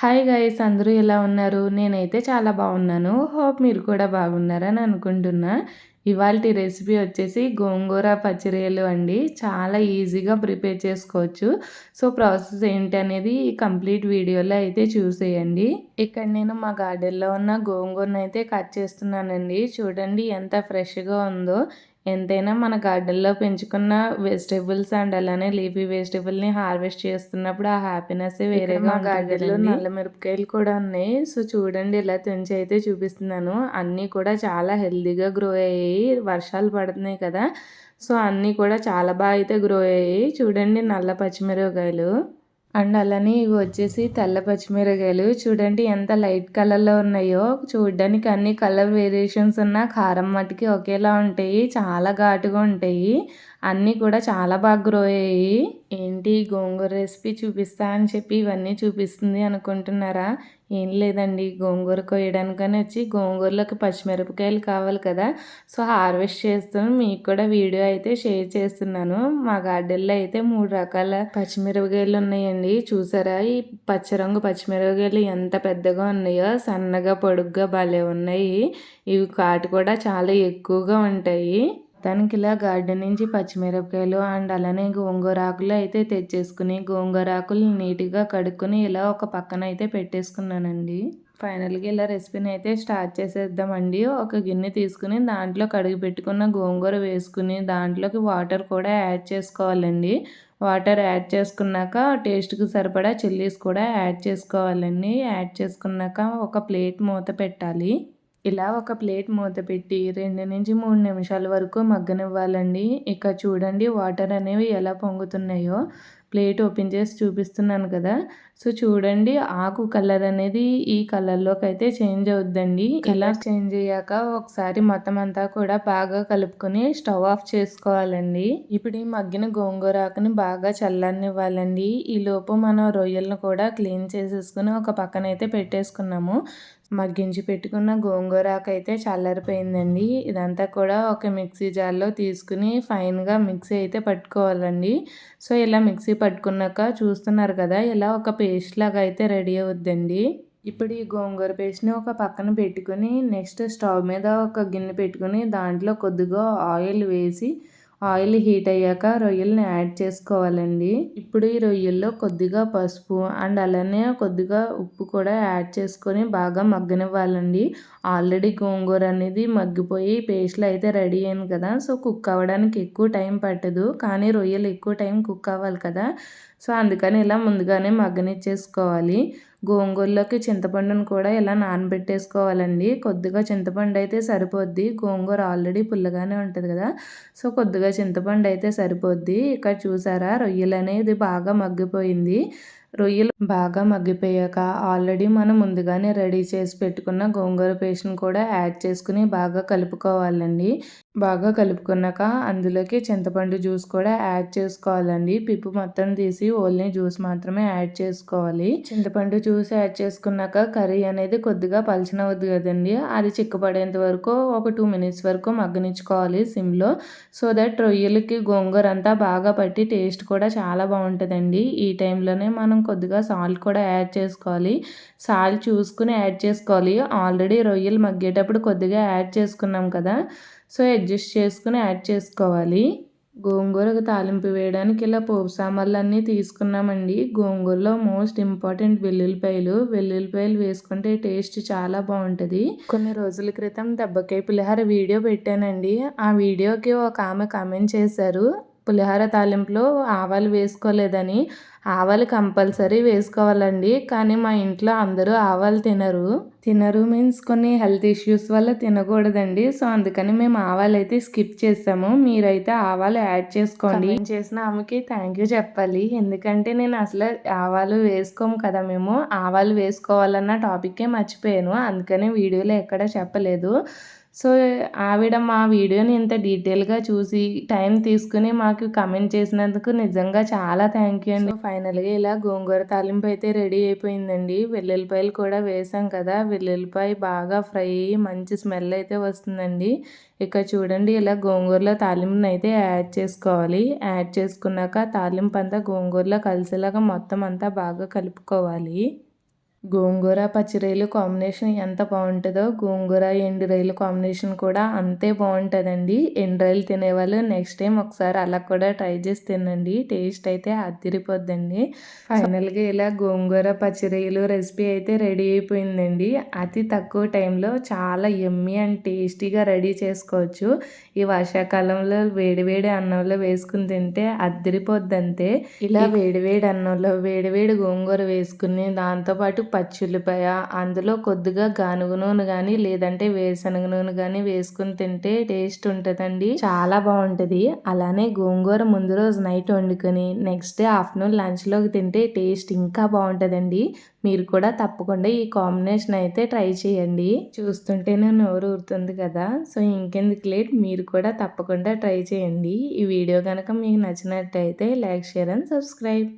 Hi guys అందరూ ఎలా ఉన్నారు? నేనైతే చాలా బాగున్నాను. హోప్ మీరు కూడా బాగున్నారని అనుకుంటున్నా. ఇవాళ రెసిపీ వచ్చేసి గోంగూర పచ్చిరొయ్యలు అండి. చాలా ఈజీగా ప్రిపేర్ చేసుకోవచ్చు. సో ప్రాసెస్ ఏంటి అనేది కంప్లీట్ వీడియోలో అయితే చూసేయండి. ఇక్కడ నేను మా గార్డెన్లో ఉన్న గోంగూరను అయితే కట్ చేస్తున్నానండి. చూడండి ఎంత ఫ్రెష్గా ఉందో. ఎంతైనా మన గార్డెన్లో పెంచుకున్న వెజిటేబుల్స్ అండ్ అలానే లీఫీ వెజిటేబుల్ని హార్వెస్ట్ చేస్తున్నప్పుడు ఆ హ్యాపీనెస్ వేరేగా మా గార్డెన్లో నల్ల మిరపకాయలు కూడా ఉన్నాయి. సో చూడండి ఇలా తెంచి అయితే చూపిస్తున్నాను. అన్నీ కూడా చాలా హెల్తీగా గ్రో అయ్యాయి. వర్షాలు పడుతున్నాయి కదా. సో అన్నీ కూడా చాలా బాగా అయితే గ్రో అయ్యాయి. చూడండి నల్ల పచ్చిమిరపకాయలు. అండ్ అలానే ఇవి వచ్చేసి తెల్ల పచ్చిమిరకాయలు చూడండి ఎంత లైట్ కలర్లో ఉన్నాయో. చూడడానికి అన్ని కలర్ వేరియేషన్స్ ఉన్న కారం మట్టికి ఒకేలా ఉంటాయి. చాలా ఘాటుగా ఉంటాయి. అన్నీ కూడా చాలా బాగా గ్రో అయ్యాయి. ఏంటి గోంగూర రెసిపీ చూపిస్తా అని చెప్పి ఇవన్నీ చూపిస్తుంది అనుకుంటున్నారా? ఏం లేదండి. గోంగూర కొయ్యడానికని వచ్చి గోంగూరలోకి పచ్చిమిరపకాయలు కావాలి కదా. సో హార్వెస్ట్ చేస్తాను. మీకు కూడా వీడియో అయితే షేర్ చేస్తున్నాను. మా గార్డెన్లో అయితే మూడు రకాల పచ్చిమిరపకాయలు ఉన్నాయండి. చూసారా? ఈ పచ్చరంగు పచ్చిమిరపకాయలు ఎంత పెద్దగా ఉన్నాయో సన్నగా పొడుగ్గా భలే ఉన్నాయి. ఇవి కాటు కూడా చాలా ఎక్కువగా ఉంటాయి. మొత్తానికి ఇలా గార్డెన్ నుంచి పచ్చిమిరపకాయలు అండ్ అలానే గోంగూర ఆకులు అయితే తెచ్చేసుకుని గోంగూర ఆకులు నీట్గా కడుక్కొని ఇలా ఒక పక్కన అయితే పెట్టేసుకున్నానండి. ఫైనల్గా ఇలా రెసిపీని అయితే స్టార్ట్ చేసేద్దామండి. ఒక గిన్నె తీసుకుని దాంట్లో కడిగి పెట్టుకున్న గోంగూర వేసుకుని దాంట్లోకి వాటర్ కూడా యాడ్ చేసుకోవాలండి. వాటర్ యాడ్ చేసుకున్నాక టేస్ట్కి సరిపడా చిల్లీస్ కూడా యాడ్ చేసుకోవాలండి. యాడ్ చేసుకున్నాక ఒక ప్లేట్ మూత పెట్టాలి. ఇలా ఒక ప్లేట్ మూత పెట్టి రెండు నుంచి మూడు నిమిషాల వరకు మగ్గనివ్వాలండి. ఇక చూడండి వాటర్ అనేవి ఎలా పొంగుతున్నాయో. ప్లేట్ ఓపెన్ చేసి చూపిస్తున్నాను కదా. సో చూడండి ఆకు కలర్ అనేది ఈ కలర్లోకి అయితే చేంజ్ అవుద్దండి. ఇలా చేంజ్ అయ్యాక ఒకసారి మొత్తం అంతా కూడా బాగా కలుపుకొని స్టవ్ ఆఫ్ చేసుకోవాలండి. ఇప్పుడు ఈ మగ్గిన గోంగూర ఆకుని బాగా చల్లనివ్వాలండి ఈ లోపు మనం రొయ్యలను కూడా క్లీన్ చేసేసుకుని ఒక పక్కన అయితే పెట్టేసుకున్నాము. మగ్గించి పెట్టుకున్న గోంగూరాకు అయితే చల్లారిపోయిందండి. ఇదంతా కూడా ఒక మిక్సీ జార్లో తీసుకుని ఫైన్గా మిక్సీ అయితే పట్టుకోవాలండి. సో ఇలా మిక్సీ పట్టుకున్నాక చూస్తున్నారు కదా ఇలా ఒక పేస్ట్ లాగా అయితే రెడీ అవుద్దండి. ఇప్పుడు ఈ గోంగూర పేస్ట్ని ఒక పక్కన పెట్టుకుని నెక్స్ట్ స్టవ్ మీద ఒక గిన్నె పెట్టుకుని దాంట్లో కొద్దిగా ఆయిల్ వేసి ఆయిల్ హీట్ అయ్యాక రొయ్యల్ని యాడ్ చేసుకోవాలండి. ఇప్పుడు ఈ రొయ్యల్లో కొద్దిగా పసుపు అండ్ అలానే కొద్దిగా ఉప్పు కూడా యాడ్ చేసుకొని బాగా మగ్గనివ్వాలండి. ఆల్రెడీ గోంగూర అనేది మగ్గిపోయి పేస్ట్లు అయితే రెడీ అయింది కదా సో కుక్ అవ్వడానికి ఎక్కువ టైం పట్టదు. కానీ రొయ్యలు ఎక్కువ టైం కుక్ అవ్వాలి కదా సో అందుకని ఇలా ముందుగానే మగ్గనిచ్చేసుకోవాలి. గోంగూరలోకి చింతపండును కూడా ఇలా నానబెట్టేసుకోవాలండి. కొద్దిగా చింతపండు అయితే సరిపోద్ది. గోంగూర ఆల్రెడీ పుల్లగానే ఉంటుంది కదా. సో కొద్దిగా చింతపండు అయితే సరిపోద్ది. ఇక్కడ చూసారా? రొయ్యలు అనేది బాగా మగ్గిపోయింది. రొయ్యలు బాగా మగ్గిపోయాక ఆల్రెడీ మనం ముందుగానే రెడీ చేసి పెట్టుకున్న గోంగూర పేస్ట్ని కూడా యాడ్ చేసుకుని బాగా కలుపుకోవాలండి. బాగా కలుపుకున్నాక అందులోకి చింతపండు జ్యూస్ కూడా యాడ్ చేసుకోవాలండి. పిప్పు మొత్తం తీసి ఓన్లీ జ్యూస్ మాత్రమే యాడ్ చేసుకోవాలి. చింతపండు జ్యూస్ యాడ్ చేసుకున్నాక కర్రీ అనేది కొద్దిగా పలచనవద్దు కదండి. అది చిక్కపడేంత వరకు ఒక టూ మినిట్స్ వరకు మగ్గనిచ్చుకోవాలి సిమ్లో. సో దట్ రొయ్యలకి గోంగూర అంతా బాగా పట్టి టేస్ట్ కూడా చాలా బాగుంటుందండి. ఈ టైంలోనే మనం కొద్దిగా సాల్ట్ కూడా యాడ్ చేసుకోవాలి. సాల్ట్ చూసుకుని యాడ్ చేసుకోవాలి. ఆల్రెడీ రొయ్యలు మగ్గేటప్పుడు కొద్దిగా యాడ్ చేసుకున్నాం కదా సో అడ్జస్ట్ చేసుకుని యాడ్ చేసుకోవాలి. గోంగూరకు తాలింపు వేయడానికి ఇలా పోపు సామాన్లన్నీ తీసుకున్నామండి. గోంగూరలో మోస్ట్ ఇంపార్టెంట్ వెల్లుల్లిపాయలు. వెల్లుల్లిపాయలు వేసుకుంటే టేస్ట్ చాలా బాగుంటుంది. కొన్ని రోజుల క్రితం దెబ్బకాయ పులిహార వీడియో పెట్టానండి. ఆ వీడియోకి ఒక ఆమె కామెంట్ చేశారు. పులిహోర తాలింపులో ఆవాలు వేసుకోలేదని ఆవాలు కంపల్సరీ వేసుకోవాలండి. కానీ మా ఇంట్లో అందరూ ఆవాలు తినరు. తినరు మీన్స్ కొన్ని హెల్త్ ఇష్యూస్ వల్ల తినకూడదండి. సో అందుకని మేము ఆవాలు అయితే స్కిప్ చేసాము మీరైతే ఆవాలు యాడ్ చేసుకోండి. చేసిన ఆమెకి థ్యాంక్ యూ చెప్పాలి. ఎందుకంటే నేను అసలు ఆవాలు వేసుకోము కదా మేము. ఆవాలు వేసుకోవాలన్న టాపిక్కే మర్చిపోయాను. అందుకని వీడియోలో ఎక్కడ చెప్పలేదు. సో ఆవిడ మా వీడియోని ఇంత డీటెయిల్గా చూసి టైం తీసుకుని మాకు కమెంట్ చేసినందుకు నిజంగా చాలా థ్యాంక్ యూ అండి. ఫైనల్గా ఇలా గోంగూర తాలింపు అయితే రెడీ అయిపోయిందండి. వెల్లుల్లిపాయలు కూడా వేసాం కదా వెల్లుల్లిపాయ బాగా ఫ్రై అయ్యి మంచి స్మెల్ అయితే వస్తుందండి. ఇక చూడండి ఇలా గోంగూరలో తాలింపుని అయితే యాడ్ చేసుకోవాలి. యాడ్ చేసుకున్నాక తాలింపు అంతా గోంగూరలో కలిసేలాగా మొత్తం అంతా బాగా కలుపుకోవాలి. గోంగూర పచ్చి రొయ్యలు కాంబినేషన్ ఎంత బాగుంటుందో గోంగూర ఎండు రొయ్యలు కాంబినేషన్ కూడా అంతే బాగుంటుందండి. ఎండు రొయ్యలు తినేవాళ్ళు నెక్స్ట్ టైం ఒకసారి అలా కూడా ట్రై చేసి తినండి. టేస్ట్ అయితే అదిరిపోద్దండి. ఫైనల్గా ఇలా గోంగూర పచ్చి రొయ్యలు రెసిపీ అయితే రెడీ అయిపోయిందండి. అతి తక్కువ టైంలో చాలా ఎమ్మి అండ్ టేస్టీగా రెడీ చేసుకోవచ్చు. ఈ వర్షాకాలంలో వేడివేడి అన్నంలో వేసుకుని తింటే అద్దరిపోద్ది అంతే ఇలా వేడివేడి అన్నంలో వేడివేడి గోంగూర వేసుకుని దాంతోపాటు పచ్చిల్లిపాయ అందులో కొద్దిగా గానుగ నూనె కానీ లేదంటే వేరుశనగ నూనె కానీ వేసుకుని తింటే టేస్ట్ ఉంటుందండి. చాలా బాగుంటుంది. అలానే గోంగూర ముందు రోజు నైట్ వండుకొని నెక్స్ట్ డే ఆఫ్టర్నూన్ లంచ్లోకి తింటే టేస్ట్ ఇంకా బాగుంటుందండి. మీరు కూడా తప్పకుండా ఈ కాంబినేషన్ అయితే ట్రై చేయండి. చూస్తుంటేనే నోరు ఊరుతుంది కదా. సో ఇంకెందుకు లేట్? మీరు కూడా తప్పకుండా ట్రై చేయండి. ఈ వీడియో కనుక మీకు నచ్చినట్టయితే లైక్ షేర్ అండ్ సబ్స్క్రైబ్.